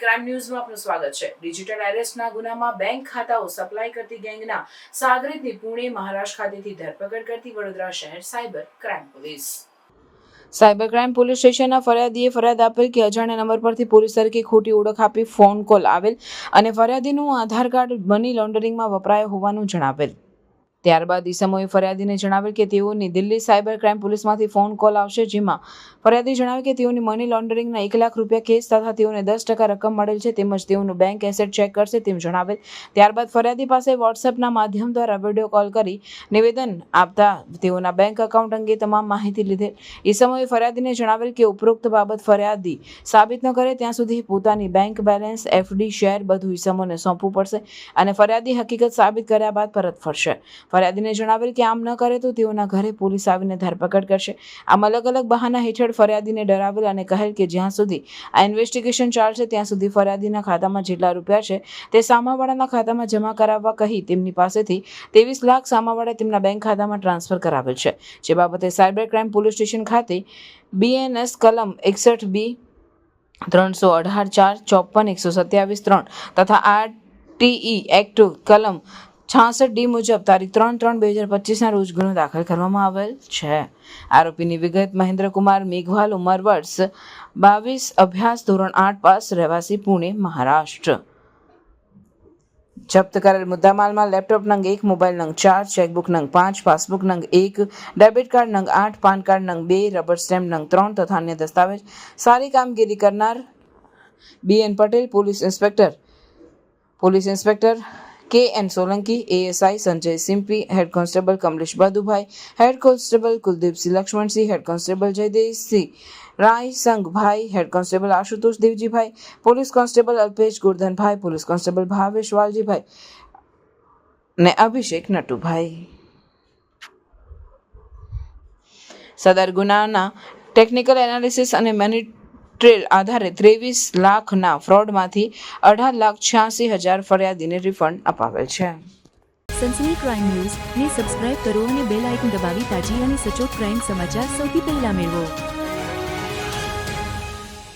Crime ન્યૂઝમાં આપનું સ્વાગત છે. ડિજિટલ એરેસ્ટના ગુનામાં બેંક ખાતાઓ સપ્લાય કરતી ગેંગના સાગરીતની પુણે મહારાષ્ટ્ર ખાતેથી ધરપકડ કરતી વડોદરા શહેર cyber crime police. Cyber crime police સ્ટેશનના ફરિયાદીએ ફરિયાદ આપેલ કે અજાણ્યા નંબર પરથી પોલીસ તરીકે ખોટી ઓળખ આપી ફોન કોલ આવેલ અને ફરિયાદીનું આધાર કાર્ડ મની લોન્ડરિંગમાં વપરાયો હોવાનું જણાવેલ. ત્યારબાદ ઈસમોએ ફરિયાદીને જણાવેલ કે તેઓની દિલ્હી સાયબર ક્રાઇમ પોલીસમાંથી ફોન કોલ આવશે, જેમાં ફરિયાદી જણાવે કે તેઓની મની લોન્ડરિંગના એક લાખ રૂપિયા કેસ તથા તેઓને દસ ટકા રકમ મળેલ છે, તેમજ તેઓનું બેંક એસેટ ચેક કરશે તેમ જણાવેલ. ત્યારબાદ ફરિયાદી પાસે વોટ્સએપના માધ્યમ દ્વારા વીડિયો કોલ કરી નિવેદન આપતા તેઓના બેંક એકાઉન્ટ અંગે તમામ માહિતી લીધેલ ઈસમોએ ફરિયાદીને જણાવેલ કે ઉપરોક્ત બાબત ફરિયાદી સાબિત ન કરે, ત્યાં સુધી પોતાની બેંક બેલેન્સ, એફડી, શેર બધું ઈસમોને સોંપવું પડશે અને ફરિયાદી હકીકત સાબિત કર્યા બાદ પરત ફરશે. ફરિયાદીને જણાવેલ કે આમ ન કરે તો તેઓના ઘરે પોલીસ આવીને ધરપકડ કરશે. આમ અલગ અલગ બહાના હેઠળ ફરિયાદીને ડરાવેલ અને કહેલ કે જ્યાં સુધી આ ઇન્વેસ્ટિગેશન ચાલશે ત્યાં સુધી ફરિયાદીના ખાતામાં જેટલા રૂપિયા છે તે સામાવાળાના ખાતામાં જમા કરાવવા કહી તેમની પાસેથી ત્રેવીસ લાખ સામાવાળાએ તેમના બેંક ખાતામાં ટ્રાન્સફર કરાવેલ છે. જે બાબતે સાયબર ક્રાઇમ પોલીસ સ્ટેશન ખાતે બીએનએસ કલમ એકસઠ બી ત્રણસો અઢાર ચાર ચોપન એકસો સત્યાવીસ ત્રણ તથા આર ટીઈ એક્ટ કલમ છાસઠ ડી મુજબ તારીખ ત્રણ ત્રણ બે હજાર પચીસના રોજ ગુનો દાખલ કરવામાં આવેલ છે. આરોપીની વિગત મહેન્દ્રકુમાર મેઘવાલ ઉંમર વર્ષ બાવીસ, અભ્યાસ ધોરણ આઠ પાસ, રહેવાસી પુણે, મહારાષ્ટ્ર. જપ્ત કરેલ મુદ્દામાલમાં લેપટોપ નંગ એક, મોબાઈલ નંગ ચાર, ચેકબુક નંગ પાંચ, પાસબુક નંગ એક, ડેબિટ કાર્ડ નંગ આઠ, પાન કાર્ડ નંગ બે, રબર સ્ટેમ્પ નંગ ત્રણ તથા અન્ય દસ્તાવેજ સારી કામગીરી કરનાર B N Patel, police inspector. Police inspector K N Solanki ASI Sanjay Simpi head constable Kamlesh Badubhai head constable Kuldeepsinh Laxmansinh, head constable Jaydevsinh, Rai Sanghbhai head constable Ashutosh Devjibhai, police constable Alpesh Gordhanbhai, police constable Bhavesh Valjibhai ને અભિષેક નટુભાઈ. સદર ગુનાના technical analysis અને money trail આધારે ત્રેવીસ લાખના ફ્રોડમાંથી અઢાર લાખ છ્યાસી હજાર ફરિયાદીને રિફંડ અપાવેલ છે. સનસની ક્રાઇમ ન્યૂઝ ને સબસ્ક્રાઇબ કરો અને બેલ આઇકન દબાવી તાજી અને સચોટ ક્રાઇમ સમાચાર સૌથી પહેલા મેળવો.